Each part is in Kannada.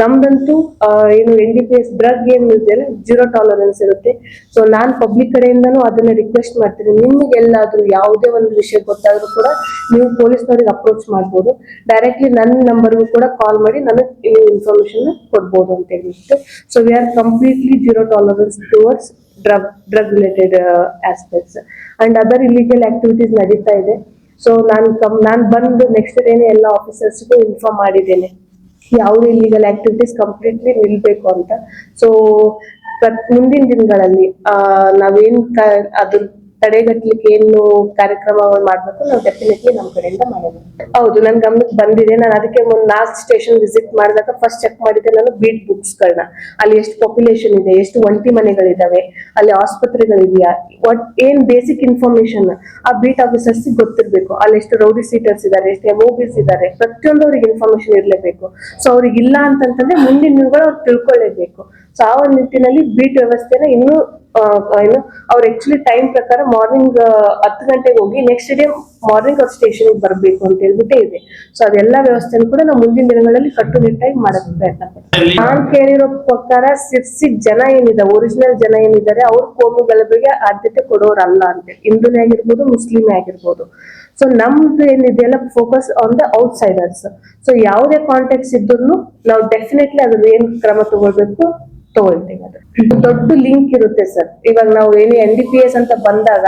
ನಮ್ದಂತೂ ಏನು N D P S drug ಏನ್ ಜೀರೋ ಟಾಲರೆನ್ಸ್ ಇರುತ್ತೆ. ಸೊ ನಾನ್ ಪಬ್ಲಿಕ್ ಕಡೆಯಿಂದನೂ ಅದನ್ನ ರಿಕ್ವೆಸ್ಟ್ ಮಾಡ್ತೀನಿ. ನಿಮ್ಗೆ ಎಲ್ಲಾದ್ರೂ ಯಾವುದೇ ಒಂದು ವಿಷಯ ಗೊತ್ತಾದ್ರೂ ಕೂಡ ನೀವು ಪೊಲೀಸ್ನವ್ರಿಗೆ ಅಪ್ರೋಚ್ ಮಾಡ್ಬೋದು. ಡೈರೆಕ್ಟ್ಲಿ ನನ್ನ ನಂಬರ್ಗೂ ಕೂಡ ಕಾಲ್ ಮಾಡಿ ನನಗೆ ಈ ಇನ್ಫಾರ್ಮೇಶನ್ ಕೊಡ್ಬೋದು ಅಂತ ಹೇಳಿಬಿಟ್ಟು. So we are completely zero tolerance towards drug drug related aspects and other illegal activities ನಡೀತಾ ಇದೆ. ಸೊ ನಾನು ಕಮ್, ನಾನು ಬಂದು ನೆಕ್ಸ್ಟ್ ಡೇನೆ ಎಲ್ಲ ಆಫೀಸರ್ಸ್ಗೂ ಇನ್ಫಾರ್ಮ್ ಮಾಡಿದ್ದೇನೆ. ಯಾವುದೇ ಇಲ್ಲಿಗಲ್ ಆಕ್ಟಿವಿಟೀಸ್ ಕಂಪ್ಲೀಟ್ಲಿ ನಿಲ್ಬೇಕು ಅಂತ. ಸೊ ಮುಂದಿನ ದಿನಗಳಲ್ಲಿ ಆ ನಾವೇನ್ ಅದ್ರ ತಡೆಗಟ್ಟಲಿಕ್ಕೆ ಏನು ಕಾರ್ಯಕ್ರಮಗಳು ಮಾಡಬೇಕು, ನಾವು ಡೆಫಿನೆಟ್ಲಿ ನಮ್ಮ ಕಡೆಯಿಂದ ಮಾಡೋದು. ಹೌದು, ನನ್ ಗಮನಕ್ಕೆ ಬಂದಿದೆ. ನಾನು ಅದಕ್ಕೆ ಒಂದು ಲಾಸ್ಟ್ ಸ್ಟೇಷನ್ ವಿಸಿಟ್ ಮಾಡಿದಾಗ ಫಸ್ಟ್ ಚೆಕ್ ಮಾಡಿದ್ದೆ ನಾನು ಬೀಟ್ ಬುಕ್ಸ್ಗಳನ್ನ ಅಲ್ಲಿ ಎಷ್ಟು ಪಾಪ್ಯುಲೇಷನ್ ಇದೆ, ಎಷ್ಟು ಒಂಟಿ ಮನೆಗಳಿದಾವೆ, ಅಲ್ಲಿ ಆಸ್ಪತ್ರೆಗಳಿದೆಯಾ ವಾಟ್ ಏನ್ ಬೇಸಿಕ್ ಇನ್ಫಾರ್ಮೇಶನ್ ಆ ಬೀಟ್ ಆಫೀಸರ್ಸ್ ಗೊತ್ತಿರಬೇಕು. ಅಲ್ಲಿ ಎಷ್ಟು ರೌಡಿ ಸೀಟರ್ಸ್ ಇದ್ದಾರೆ ಎಷ್ಟು ಎಮೋಬಿಸ್ ಇದಾರೆ ಪ್ರತಿಯೊಂದು ಅವ್ರಿಗೆ ಇನ್ಫಾರ್ಮೇಶನ್ ಇರಲೇಬೇಕು. ಸೊ ಅವ್ರಿಗೆ ಇಲ್ಲ ಅಂತಂತಂದ್ರೆ ಮುಂದಿನ ದಿನಗಳು ಅವ್ರು ತಿಳ್ಕೊಳ್ಳೇಬೇಕು ಸೊ ಆ ಒಂದು ನಿಟ್ಟಿನಲ್ಲಿ ಬೀಟ್ ವ್ಯವಸ್ಥೆನ ಇನ್ನೂ ಏನು ಅವ್ರು ಆಕ್ಚುಲಿ ಟೈಮ್ ಪ್ರಕಾರ ಮಾರ್ನಿಂಗ್ ಹತ್ತು ಗಂಟೆಗೆ ಹೋಗಿ ನೆಕ್ಸ್ಟ್ ಡೇ ಮಾರ್ನಿಂಗ್ ಅವ್ರ ಸ್ಟೇಷನ್ ಬರಬೇಕು ಅಂತ ಹೇಳ್ಬಿಟ್ಟೇ ಇದೆ. ಸೊ ಅದೆಲ್ಲ ವ್ಯವಸ್ಥೆನೂ ಕೂಡ ನಾವು ಮುಂದಿನ ದಿನಗಳಲ್ಲಿ ಕಟ್ಟುನಿಟ್ಟಾಗಿ ಮಾಡಕ್ ಪ್ರಯತ್ನ ಪಡ್ತೀವಿ. ನಾನ್ ಕೇಳಿರೋ ಪ್ರಕಾರ ಸಿರ್ಸಿ ಜನ ಏನಿದೆ ಒರಿಜಿನಲ್ ಜನ ಏನಿದ್ದಾರೆ ಅವ್ರ ಕೋಮು ಗಲಭೆಗೆ ಆದ್ಯತೆ ಕೊಡೋರಲ್ಲ ಅಂತ ಹಿಂದೂನೇ ಆಗಿರ್ಬೋದು ಮುಸ್ಲಿಮೇ ಆಗಿರ್ಬೋದು. ಸೊ ನಮ್ದು ಏನಿದೆಯಲ್ಲ focus on the outsiders so ಯಾವುದೇ ಕಾಂಟ್ಯಾಕ್ಟ್ಸ್ ಇದ್ರು ನಾವು ಡೆಫಿನೆಟ್ಲಿ ಅದ್ರ ಏನ್ ಕ್ರಮ ತಗೊಳ್ಬೇಕು? ತಗೊಳ್ತೀವಿ ಅದು. ದೊಡ್ಡ ಲಿಂಕ್ ಇರುತ್ತೆ ಸರ್ ಇವಾಗ ನಾವು ಏನು ಎನ್ ಡಿ ಪಿ ಎಸ್ ಅಂತ ಬಂದಾಗ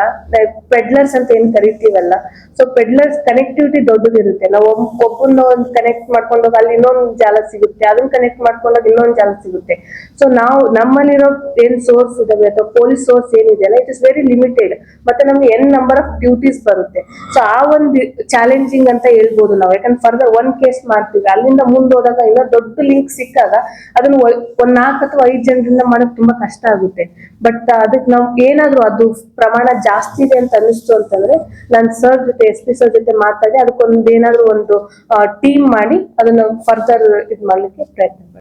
ಪೆಡ್ಲರ್ಸ್ ಅಂತ ಏನ್ ಕರಿತೀವಲ್ಲ ಸೊ ಪೆಡ್ಲರ್ಸ್ ಕನೆಕ್ಟಿವಿಟಿ ದೊಡ್ಡದಿರುತ್ತೆ. ನಾವು ಒಬ್ಬನ ಒಬ್ಬನ್ನ ಒಂದು ಕನೆಕ್ಟ್ ಮಾಡ್ಕೊಂಡೋಗ ಅಲ್ಲಿ ಇನ್ನೊಂದು ಜಾಲ ಸಿಗುತ್ತೆ, ಅದನ್ನ ಕನೆಕ್ಟ್ ಮಾಡ್ಕೊಂಡಾಗ ಇನ್ನೊಂದು ಜಾಲ ಸಿಗುತ್ತೆ. ಸೊ ನಾವು ನಮ್ಮಲ್ಲಿರೋ ಏನ್ ಸೋರ್ಸ್ ಇದಾವೆ ಅಥವಾ ಪೊಲೀಸ್ ಸೋರ್ಸ್ ಏನಿದೆಯಲ್ಲ ಇಟ್ ಇಸ್ ವೆರಿ ಲಿಮಿಟೆಡ್ ಮತ್ತೆ ನಮ್ಗೆ ಎನ್ ನಂಬರ್ ಆಫ್ ಡ್ಯೂಟೀಸ್ ಬರುತ್ತೆ. ಸೊ ಆ ಒಂದು ಚಾಲೆಂಜಿಂಗ್ ಅಂತ ಹೇಳ್ಬೋದು ನಾವು. ಯಾಕಂದ್ರೆ ಫರ್ದರ್ ಒನ್ ಕೇಸ್ ಮಾಡ್ತೀವಿ. ಅಲ್ಲಿಂದ ಮುಂದೋದಾಗ ಇನ್ನೂ ದೊಡ್ಡ ಲಿಂಕ್ ಸಿಕ್ಕಾಗ ಅದನ್ನ ಒಂದ್ ನಾಲ್ಕು ಅಥವಾ ಜನರಿಂದ ಮಾಡಕ್ ತುಂಬಾ ಕಷ್ಟ ಆಗುತ್ತೆ. ಬಟ್ ಅದಕ್ಕೆ ನಾವು ಏನಾದ್ರೂ ಅದು ಪ್ರಮಾಣ ಜಾಸ್ತಿ ಇದೆ ಅಂತ ಅನಿಸ್ತು ಅಂತಂದ್ರೆ ನಾನು ಸರ್ ಜೊತೆ ಎಸ್ ಪಿ ಸರ್ ಜೊತೆ ಮಾತಾಡಿ ಅದಕ್ಕೊಂದು ಏನಾದ್ರೂ ಒಂದು ಟೀಮ್ ಮಾಡಿ ಅದನ್ನ ಫರ್ದರ್ ಇದ್ ಮಾಡ್ಲಿಕ್ಕೆ ಪ್ರಯತ್ನ